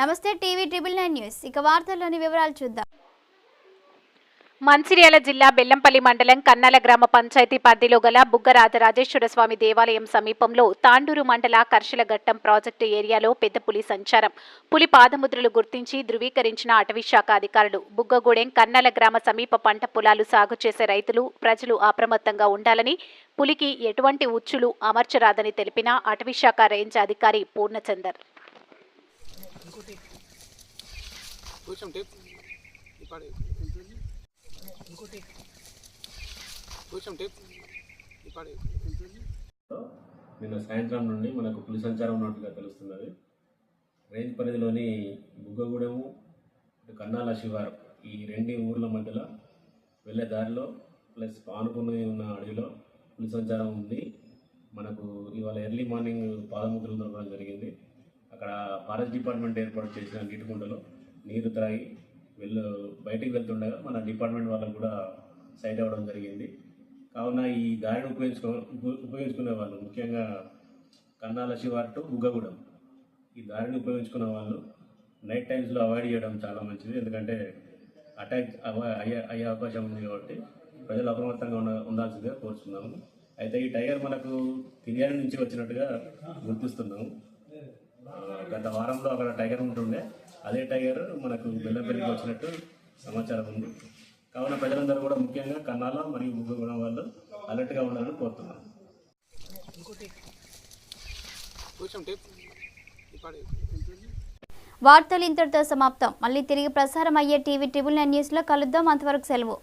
నమస్తే TV triple nine news. ఇక వార్తల్లోని వివరాలు చూద్దాం. మంచిర్యాల జిల్లా బెల్లంపల్లి మండలం కన్నాల గ్రామ పంచాయతీ పరిధిలో గల బుగ్గరాజరాజేశ్వర స్వామి దేవాలయం సమీపంలో తాండూరు మండల కర్షల ఘట్టం ప్రాజెక్టు ఏరియాలో పెద్ద పులి సంచారం. పులి పాదముద్రలు గుర్తించి ధృవీకరించిన అటవీశాఖ అధికారులు. బుగ్గగూడెం కన్నాల గ్రామ సమీప పంట పొలాలు సాగు చేసే రైతులు ప్రజలు అప్రమత్తంగా ఉండాలని పులికి ఎటువంటి ఉచ్చులు అమర్చరాదని తెలిపిన అటవీశాఖ రేంజ్ అధికారి పూర్ణచందర్. కొంచెం టేప్ ఇప్పటి ఇంకోటి కొంచెం టేప్. ఇప్పటి నిన్న సాయంత్రం నుండి మనకు పులి సంచారం ఉన్నట్టుగా తెలుస్తున్నది. రేంజ్ పరిధిలోని బుగ్గగూడెము కన్నాల శివారం ఈ రెండు ఊర్ల మధ్యలో వెళ్ళే దారిలో ప్లస్ ఆనుకుని ఉన్న అడవిలో పులి సంచారం ఉంది. మనకు ఇవాళ ఎర్లీ మార్నింగ్ పాదముద్రలు దొరకడం జరిగింది. ఫారెస్ట్ డిపార్ట్మెంట్ ఏర్పాటు చేసిన నీటి నీరు త్రాగి వెళ్ళు బయటికి వెళ్తుండగా మన డిపార్ట్మెంట్ వాళ్ళకు కూడా సైట్ అవ్వడం జరిగింది. కావున ఈ దారిని ఉపయోగించుకో ఉపయోగించుకునే వాళ్ళు ముఖ్యంగా కన్నాల శివార్ టు బుగ్గగూడెం. ఈ దారిని ఉపయోగించుకునే వాళ్ళు నైట్ టైమ్స్లో అవాయిడ్ చేయడం చాలా మంచిది. ఎందుకంటే అటాక్ అయ్యే అయ్యే అవకాశం ఉంది కాబట్టి ప్రజలు అప్రమత్తంగా ఉండ ఉండాల్సిందిగా కోరుతున్నాము అయితే ఈ టైగర్ మనకు తిరియాని నుంచి వచ్చినట్టుగా గుర్తిస్తున్నాము. గత వారంలో అక్కడ టైగర్ ఉంటుండే. అదే టైగర్ మనకు బెల్లంపల్లికి వచ్చినట్టు సమాచారం ఉంది. కావున ప్రజలందరూ కూడా ముఖ్యంగా కన్నాల మరియు ముగ్గుగూడెం వాళ్ళు అలర్ట్గా ఉండాలని కోరుతున్నాను వార్తలు ఇంతటితో సమాప్తం. మళ్ళీ తిరిగి ప్రసారం అయ్యే టీవీ ట్రిబుల్ నైన్ న్యూస్లో కలుద్దాం. అంతవరకు సెలవు.